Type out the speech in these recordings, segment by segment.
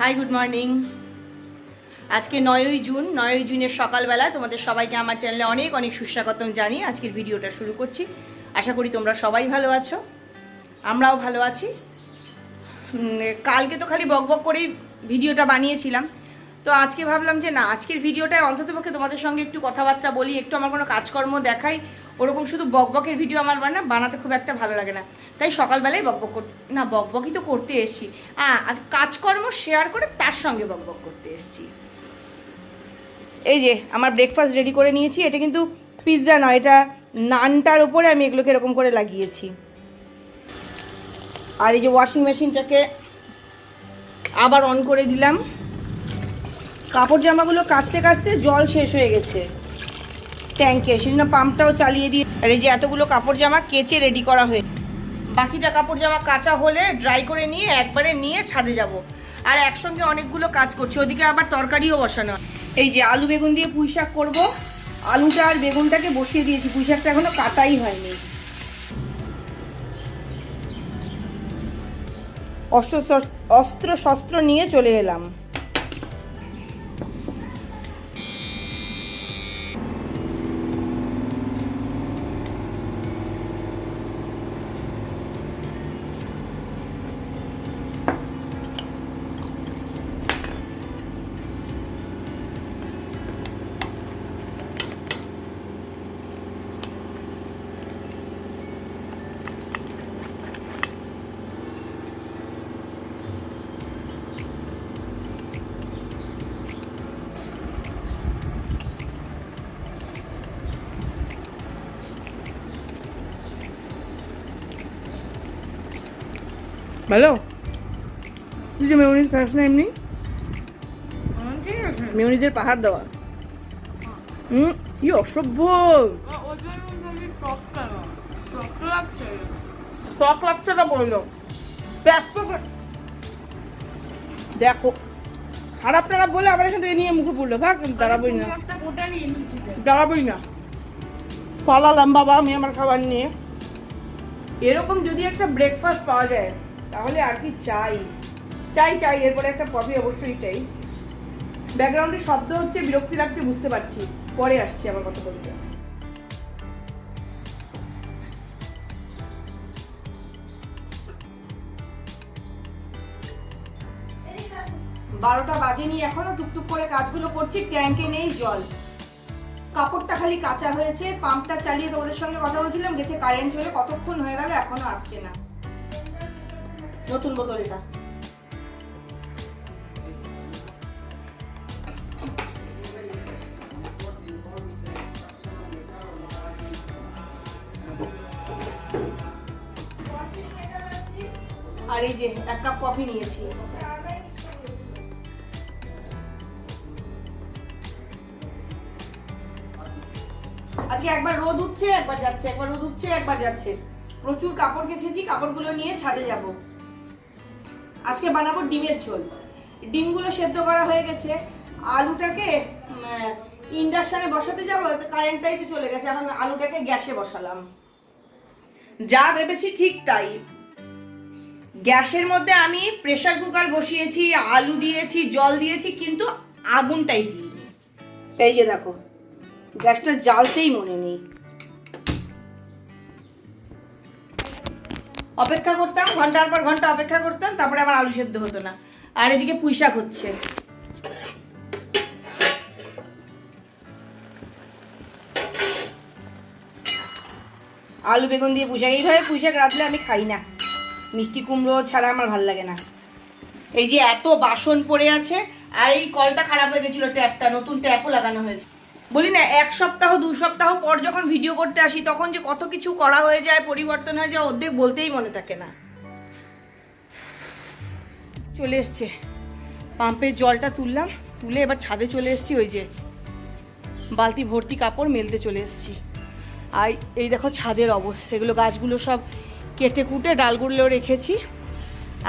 Hi good morning আজকে নয়ই June, নয়ই জুনের সকালবেলা তোমাদের সবাইকে আমার চ্যানেলে অনেক অনেক সুস্বাগতম জানিয়ে আজকের ভিডিওটা শুরু করছি। আশা করি তোমরা সবাই ভালো আছো, আমরাও ভালো আছি। কালকে তো খালি বকবক করেই ভিডিওটা বানিয়েছিলাম। তো আজকে ভাবলাম যে না, আজকের ভিডিওটায় অন্ততপক্ষে তোমাদের সঙ্গে একটু কথাবার্তা বলি, একটু আমার কোনো কাজকর্ম দেখাই। ওরকম শুধু বকবকের ভিডিও আমার না, বানাতে খুব একটা ভালো লাগে না। তাই সকালবেলায় বকবক না, বকবকই তো করতে এসছি। হ্যাঁ আজ কাজকর্ম শেয়ার করে তার সঙ্গে বকবক করতে এসছি। এই যে, আমার ব্রেকফাস্ট রেডি করে নিয়েছি। এটা কিন্তু পিৎজা নয়, এটা নানটার উপরে আমি এগুলোকে এরকম করে লাগিয়েছি। আর এই যে ওয়াশিং মেশিনটাকে আবার অন করে দিলাম। কাপড় জামাগুলো কাচতে কাচতে জল শেষ হয়ে গেছে। ট্যাঙ্কে সেই জন্য পাম্পটাও চালিয়ে দিয়ে আর এই যে এতগুলো কাপড় জামা কেচে রেডি করা হয়ে বাকিটা কাপড় জামা কাঁচা হলে ড্রাই করে নিয়ে একবারে নিয়ে ছাদে যাব। আর একসঙ্গে অনেকগুলো কাজ করছি, ওদিকে আবার তরকারিও বসানো। এই যে আলু বেগুন দিয়ে পুঁই শাক করব। আলুটা আর বেগুনটাকে বসিয়ে দিয়েছি, পুঁই শাকটা এখনও কাটাই হয়নি। অস্ত্র অস্ত্র শস্ত্র নিয়ে চলে এলাম। ভালো? তুই যে মেয়নিজ খাস না এমনি? মেয়নিজের পাহাড় দেওয়া। হুম কি অসভ্য। টক লাগছে না বলল দেখো খারাপ টারাপ বলে আবার এখান থেকে নিয়ে মুখে পড়ল। ভাগ দাঁড়াবই না। দাঁড়াবোই না। পালালাম বাবা আমি আমার খাবার নিয়ে। এরকম যদি একটা ব্রেকফাস্ট পাওয়া যায় তাহলে আর কি চাই? চাই চাই, এরপরে একটা কফি অবশ্যই চাই। ব্যাকগ্রাউন্ডে শব্দ হচ্ছে বিরক্তি লাগছে, বুঝতে পারছি। পরে আসছি আবার কথা বলতে। বারোটা বাজেনি এখনও, টুকটুক করে কাজগুলো করছি, ট্যাঙ্কে নেই জল। কাপড়টা খালি কাঁচা হয়েছে, পাম্পটা চালিয়ে তোমাদের সঙ্গে কথা বলছিলাম, গেছে কারেন্ট চলে, কতক্ষণ হয়ে গেল এখনও আসছে না। নতুন বোতল এটা। আর এই যে এক কাপ কফি নিয়েছি। আজকে একবার রোদ উঠছে, একবার যাচ্ছে, একবার রোদ উঠছে, একবার যাচ্ছে। প্রচুর কাপড় কেচেছি, কাপড়গুলো নিয়ে ছাদে যাব। আজকে বানাবো ডিমের ঝোল। ডিমগুলো সেদ্ধ করা হয়ে গেছে। আলুটাকে ইন্ডাকশানে বসাতে যাব কারেন্টটাই তো চলে গেছে। এখন আলুটাকে গ্যাসে বসালাম। যা ভেবেছি ঠিক তাই। গ্যাসের মধ্যে আমি প্রেশার কুকার বসিয়েছি, আলু দিয়েছি, জল দিয়েছি, কিন্তু আগুনটাই দিইনি। এই যে দেখো, গ্যাসটা জ্বালতেই মনে নেই। অপেক্ষা করতাম, ঘণ্টার পর ঘণ্টা অপেক্ষা করতাম, তারপরে আমার আলু সেদ্ধ হতো না। আর এদিকে পুঁইশাক হচ্ছে। আলু, বেগুন দিয়ে পুঁইশাক এইভাবে পুঁইশাক রাঁধলে আমি খাই না। মিষ্টি কুমড়ো ছাড়া আমার ভালো লাগে না। এই যে এত বাসন পড়ে আছে, আর এই কলটা খারাপ হয়ে গেছিল ট্যাপটা, নতুন ট্যাপও লাগানো হয়েছে। বলি না, এক সপ্তাহ, দু সপ্তাহ পর যখন ভিডিও করতে আসি, তখন যে কত কিছু করা হয়ে যায়, পরিবর্তন হয়ে যায়, অর্ধেক বলতেই মনে থাকে না। চলে এসছে। পাম্পের জলটা তুললাম, তুলে এবার ছাদে চলে এসছি, ওই যে বালতি ভর্তি কাপড় মেলতে চলে এসছি। আর এই দেখো ছাদের অবস্থা, এগুলো গাছগুলো সব কেটে কুটে ডালগুলো রেখেছি।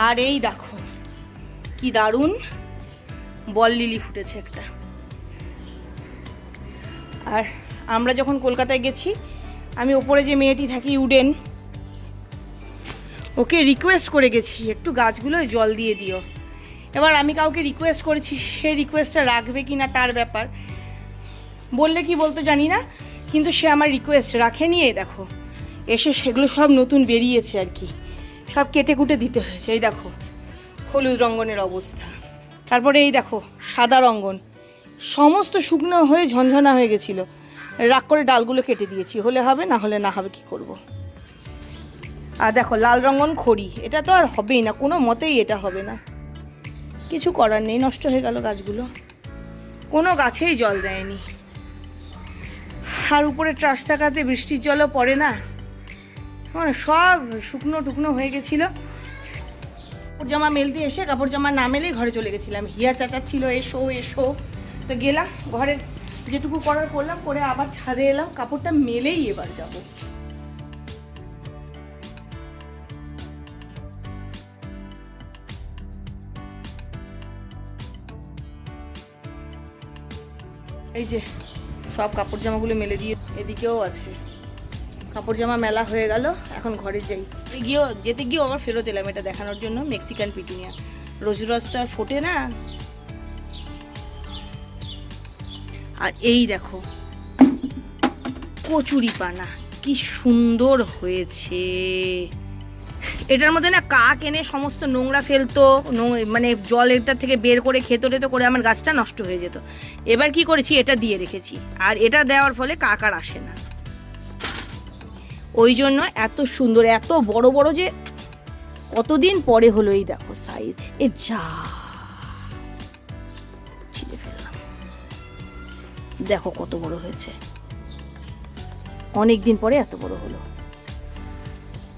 আর এই দেখো, কি দারুণ বল লিলি ফুটেছে একটা। আর আমরা যখন কলকাতায় গেছি, আমি ওপরে যে মেয়েটি থাকি, উডেন, ওকে রিকোয়েস্ট করে গেছি, একটু গাছগুলোয় জল দিয়ে দিও। এবার আমি কাউকে রিকোয়েস্ট করেছি, সে রিকোয়েস্টটা রাখবে কি না তার ব্যাপার। বললে কি বলতো জানি না, কিন্তু সে আমার রিকোয়েস্ট রাখে নিয়ে দেখো। এসে সেগুলো সব নতুন বেরিয়েছে আর কি। সব কেটে কুটে দিতে হয়েছে, এই দেখো, হলুদ রঙ্গনের অবস্থা। তারপরে এই দেখো, সাদা রঙ্গন। সমস্ত শুকনো হয়ে ঝনঝনা হয়ে গেছিল। রাগ করে ডালগুলো কেটে দিয়েছি, হলে হবে, না হলে না হবে, কি করব। আর দেখো, লাল রঙন খড়ি, এটা তো আর হবেই না, কোনো মতেই এটা হবে না। কিছু করার নেই, নষ্ট হয়ে গেল গাছগুলো। কোনো গাছেই জল দেয়নি। আর উপরে ট্রাস থাকাতে বৃষ্টির জলও পড়ে না। মানে সব শুকনো টুকনো হয়ে গেছিল। কাপড় জামা মেলতে এসে, কাপড় জামা না মেলেই ঘরে চলে গেছিলাম। হিয়া চাচাচ্ছিল এসো এসো। তো গেলাম, ঘরের যেটুকু করার করলাম, করে আবার ছাদে এলাম, কাপড়টা মেলেই এবার যাব। এই যে, সব কাপড় জামাগুলো মেলে দিয়ে এদিকেও আছে। কাপড় জামা মেলা হয়ে গেল, এখন ঘরে যাই। গিয়েও, যেতে গিয়েও আবার ফেরত এলাম এটা দেখানোর জন্য মেক্সিকান পিটুনিয়া রোজ রোজ তো আর ফোটে না। আর এই দেখো, কচুরি পানা, কি সুন্দর হয়েছে। এটার মধ্যে না কাক এনে সমস্ত নোংরা ফেলতো মানে জল এটা থেকে বের করে খেতো টেতো করে আমার গাছটা নষ্ট হয়ে যেত। এবার কি করেছি, এটা দিয়ে রেখেছি। আর এটা দেওয়ার ফলে কাক আর আসে না। ওই জন্য এত সুন্দর, এত বড় বড় যে কতদিন পরে হলো এই দেখো সাইজ এ যা! দেখো কত বড় হয়েছে। অনেক দিন পরে এত বড় হলো।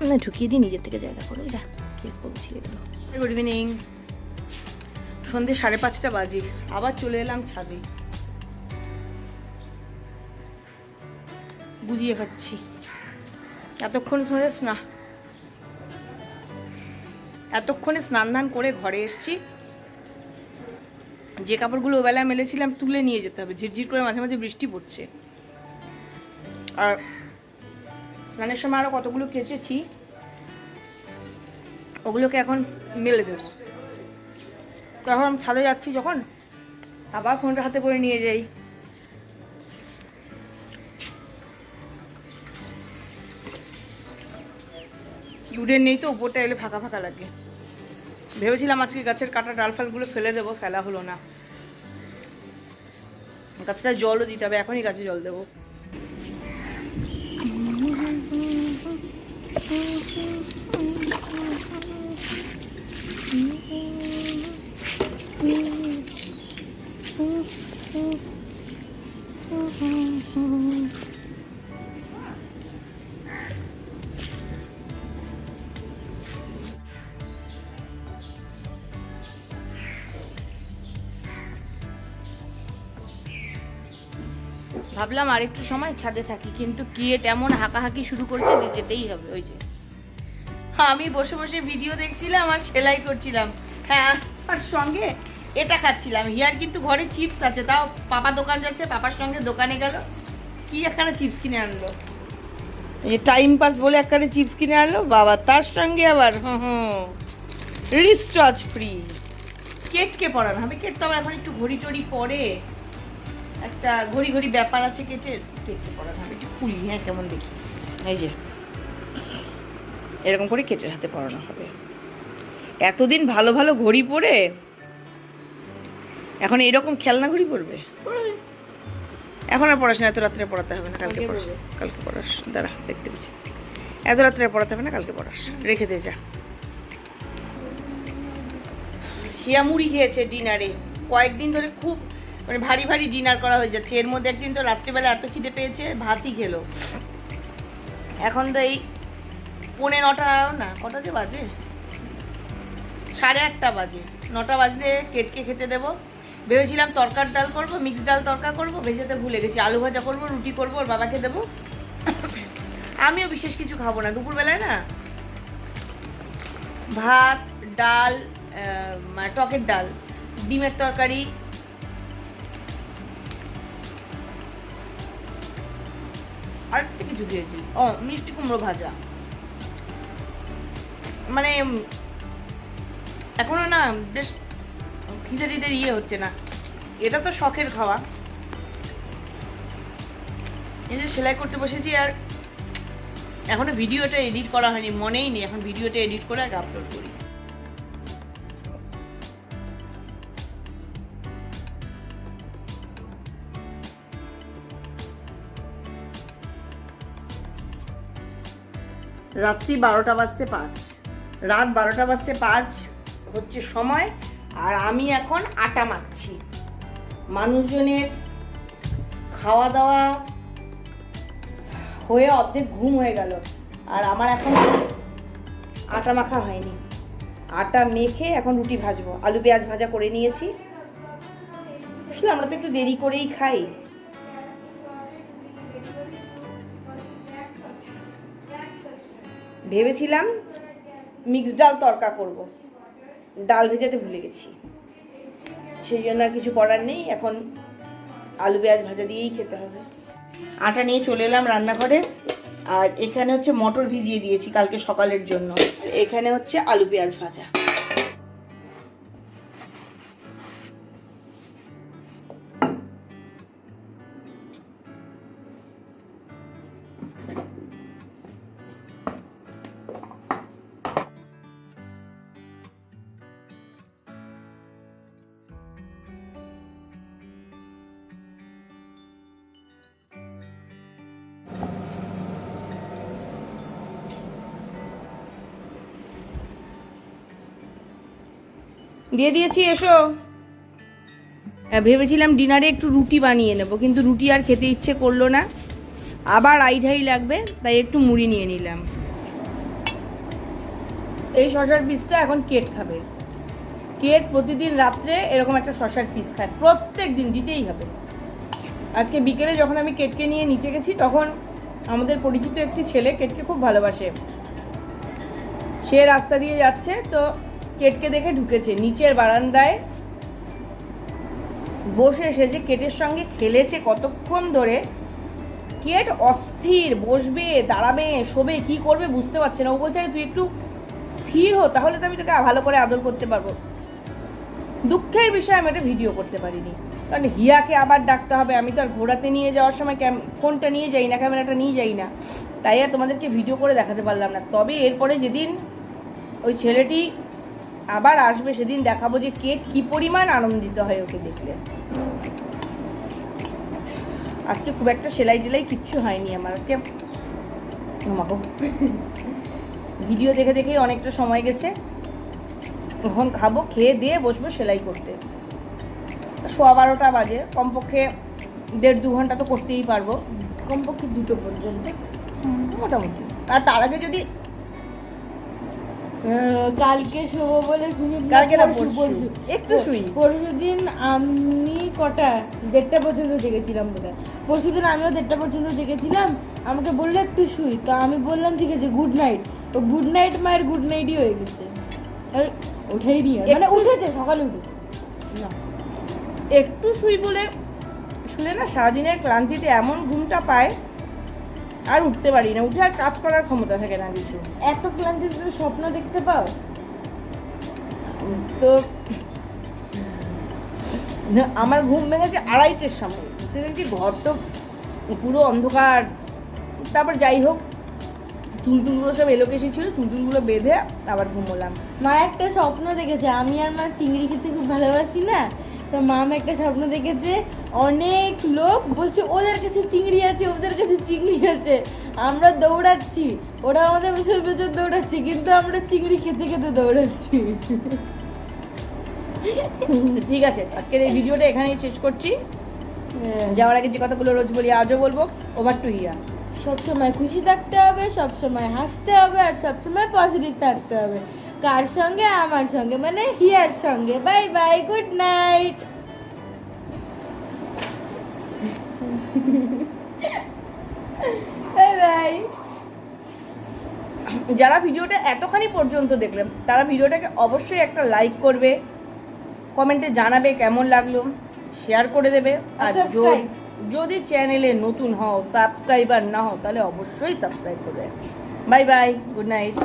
না ঢুকিয়ে দিই নিজের থেকে জায়গা করো, যা, কি ছিঁড়ে গুড ইভিনিং সন্ধে সাড়ে পাঁচটা বাজে, আবার চলে এলাম ছাদে। বুঝিয়ে খাচ্ছি। এতক্ষণ ধরে এতক্ষণে স্নান ধান করে ঘরে এসেছি। যে কাপড়গুলো ওবেলায় মেলেছিলাম তুলে নিয়ে যেতে হবে, ঝিরঝির করে মাঝে মাঝে বৃষ্টি পড়ছে। আর স্নানের সময় আরও কতগুলো কেচেছি, ওগুলোকে এখন মেলে দেবো। তখন ছাদে যাচ্ছি যখন, আবার ফোনটা হাতে করে নিয়ে যাই। ইউডেন নেই তো, উপরটা এলে ফাঁকা ফাঁকা লাগে। ভেবেছিলাম আজকে গাছের কাটা ডাল ফালগুলো ফেলে দেবো, ফেলা হলো না। গাছটা জলও দিতে হবে এখনই গাছে জল দেবো। ভাবলাম আর একটু সময় ছাদে থাকি, কিন্তু কিয়েট এমন হাঁকাহাঁকি শুরু করছে যে যেতেই হবে, ওই যে। আমি বসে বসে ভিডিও দেখছিলাম আর সেলাই করছিলাম। হ্যাঁ আর সঙ্গে এটা খাচ্ছিলাম। হিয়ার কিন্তু ঘরে চিপস আছে, তাও পাপা দোকান যাচ্ছে, পাপার সঙ্গে দোকানে গেল। কি একখানে চিপস কিনে আনলো? এই টাইম পাস বলে একখানে চিপস কিনে আনলো, বাবা, তার সঙ্গে আবার হুম হুম রিস্টচ ফ্রি কেটকে পড়ানো হবে কেট তো আবার এখন একটু ঘড়ি টড়ি পরে। একটা ঘড়ি ঘড়ি ব্যাপার আছে কেটে কেটে পড়ানো হবে একটু খুলি হ্যাঁ কেমন দেখি। এই যে এরকম করে কেটের হাতে পড়ানো হবে। এতদিন ভালো ভালো ঘড়ি পরে এখন এরকম খেলনা ঘড়ি পড়বে? এখন আর পড়াশোনা এত রাত্রে পড়াতে হবে না কালকে পড়াস। কালকে পড়াস দাঁড়া দেখতে পেয়েছি। এত রাত্রে পড়াতে হবে না কালকে পড়াস। রেখে দে যা। হিয়া মুড়ি খেয়েছে ডিনারে। কয়েকদিন ধরে খুব মানে ভারী ভারী ডিনার করা হয়ে যাচ্ছে। এর মধ্যে একদিন তো রাত্রিবেলা এত খিদে পেয়েছে, ভাতই খেলো। এখন তো এই পৌনে নটা, না, কটা যে বাজে? সাড়ে আটটা বাজে। নটা বাজলে কেটকে খেতে দেবো। ভেবেছিলাম তরকার ডাল করব মিক্স ডাল তরকা করব ভেজেতে ভুলে গেছি। আলু ভাজা করব, রুটি করব, ওর বাবাকে দেবো। আমিও বিশেষ কিছু খাব না। দুপুরবেলায় না ভাত, ডাল মানে টকের ডাল, ডিমের তরকারি আর কিছু দিয়েছি। ও মিষ্টি কুমড়ো ভাজা। মানে উম, এখনও না বেশ খিদে টিদের ইয়ে হচ্ছে না। এটা তো শখের খাওয়া। এই যে সেলাই করতে বসেছি আর এখনও ভিডিওটা এডিট করা হয়নি মনেই নেই। এখন ভিডিওটা এডিট করে আগে আপলোড করি। রাত্রি বারোটা বাজতে পাঁচ। রাত বারোটা বাজতে পাঁচ হচ্ছে সময়, আর আমি এখন আটা মাখছি। মানুষজনের খাওয়া দাওয়া হয়ে অর্ধেক ঘুম হয়ে গেল, আর আমার এখন আটা মাখা হয়নি। আটা মেখে এখন রুটি ভাজবো। আলু পেঁয়াজ ভাজা করে নিয়েছি। আসলে আমরা তো একটু দেরি করেই খাই। ভেবেছিলাম মিক্সড ডাল তরকা করব। ডাল ভেজাতে ভুলে গেছি। সেই জন্য আর কিছু করার নেই, এখন আলু পেঁয়াজ ভাজা দিয়েই খেতে হবে। আটা নিয়ে চলে এলাম রান্নাঘরে, আর এখানে হচ্ছে মটর ভিজিয়ে দিয়েছি কালকে সকালের জন্য। এখানে হচ্ছে আলু পেঁয়াজ ভাজা। দিয়ে দিয়েছি এসো। হ্যাঁ, ভেবেছিলাম ডিনারে একটু রুটি বানিয়ে নেব কিন্তু রুটি আর খেতে ইচ্ছে করল না। আবার আইঢাই লাগবে তাই একটু মুড়ি নিয়ে নিলাম। এই শশার পিসটা এখন কেট খাবে। কেট প্রতিদিন রাত্রে এরকম একটা শশার পিস খায় প্রত্যেক দিন দিতেই হবে। আজকে বিকেলে যখন আমি কেটকে নিয়ে নিচে গেছি তখন আমাদের পরিচিত একটি ছেলে কেটকে খুব ভালোবাসে। সে রাস্তা দিয়ে যাচ্ছে তো কেটকে দেখে ঢুকেছে। নিচের বারান্দায় বসে সে যে কেটের সঙ্গে খেলেছে কতক্ষণ ধরে কেট অস্থির, বসবে, দাঁড়াবে, শোবে, কি করবে বুঝতে পারছে না। ও বলছে, "আরে, তুই একটু স্থির হো, তাহলে তো আমি তোকে ভালো করে আদর করতে পারব। দুঃখের বিষয়ে, আমি একটা ভিডিও করতে পারিনি। কারণ হিয়াকে আবার ডাকতে হবে। আমি তো আর ঘোরাতে নিয়ে যাওয়ার সময় ক্যাম- ফোনটা নিয়ে যাই না, ক্যামেরাটা নিয়ে যাই না। তাই আর তোমাদেরকে ভিডিও করে দেখাতে পারলাম না। তবে এরপরে যেদিন ওই ছেলেটি আবার আসবে সেদিন দেখাবো যে কে কি পরিমাণ আনন্দিত হয় ওকে দেখলে। আজকে খুব একটা সেলাই টেলাই কিচ্ছু হয়নি আমার আজকে ঘুমাবো। ভিডিও দেখে দেখেই অনেকটা সময় গেছে। তখন খাব খেয়ে দিয়ে বসবো সেলাই করতে। সোয়া বারোটা বাজে কমপক্ষে দেড় দু ঘণ্টা তো করতেই পারব। কমপক্ষে দুটো পর্যন্ত। মোটামুটি। আর তার আগে যদি কালকে শোবো বলে কালকে না, পরশু। একটু শুই। পরশু দিন আমি কটা? দেড়টা পর্যন্ত জেগেছিলাম বোধহয়। পরশু দিন আমিও দেড়টা পর্যন্ত জেগেছিলাম। আমাকে বলল একটু শুই। তো আমি বললাম ঠিক আছে গুড নাইট তো গুড নাইট মায়ের গুড নাইটই হয়ে গেছে। আর ওঠেই নি মানে উঠেছে সকালে উঠেছে। না। একটু শুই বলে শুলে না সারাদিনের ক্লান্তিতে এমন ঘুমটা পায় আর উঠতে পারি না উঠে আর কাজ করার ক্ষমতা থাকে না কিছু। এত ক্লান্তি তুমি স্বপ্ন দেখতে পাও? তো আমার ঘুম ভেঙেছে আড়াইটের সময় উঠতে দেখছি ঘর তো পুরো অন্ধকার। তারপর যাই হোক চুলটুলগুলো সব এলোকেশি ছিল চুলটুলগুলো বেঁধে আবার ঘুমোলাম। মা একটা স্বপ্ন দেখেছে আমি আর মা চিংড়ি খেতে খুব ভালোবাসি না? তো মাম একটা স্বপ্ন দেখেছে অনেক লোক বলছে ওদের কাছে চিংড়ি আছে ওদের কাছে চিংড়ি আছে। আমরা দৌড়াচ্ছি ওরা আমাদের পেছন পেছন দৌড়াচ্ছি কিন্তু আমরা চিংড়ি খেতে খেতে দৌড়াচ্ছি। ঠিক আছে আজকের এই ভিডিওটা এখানেই শেষ করছি। যাওয়ার আগে যে কথাগুলো রোজ বলি আজও বলব ওভার টু হিয়া সবসময় খুশি থাকতে হবে সবসময় হাসতে হবে আর সবসময় পজিটিভ থাকতে হবে। কার সঙ্গে? আমার সঙ্গে মানে হিয়ার সঙ্গে। Bye bye good night. Bye bye. যারা ভিডিওটা এতখানি পর্যন্ত দেখলেন তারা ভিডিওটাকে অবশ্যই একটা লাইক করবে কমেন্টে জানাবে কেমন লাগল শেয়ার করে দেবে। আর যদি চ্যানেলে নতুন হও সাবস্ক্রাইবার না হও তাহলে অবশ্যই সাবস্ক্রাইব করবে। Bye bye good night.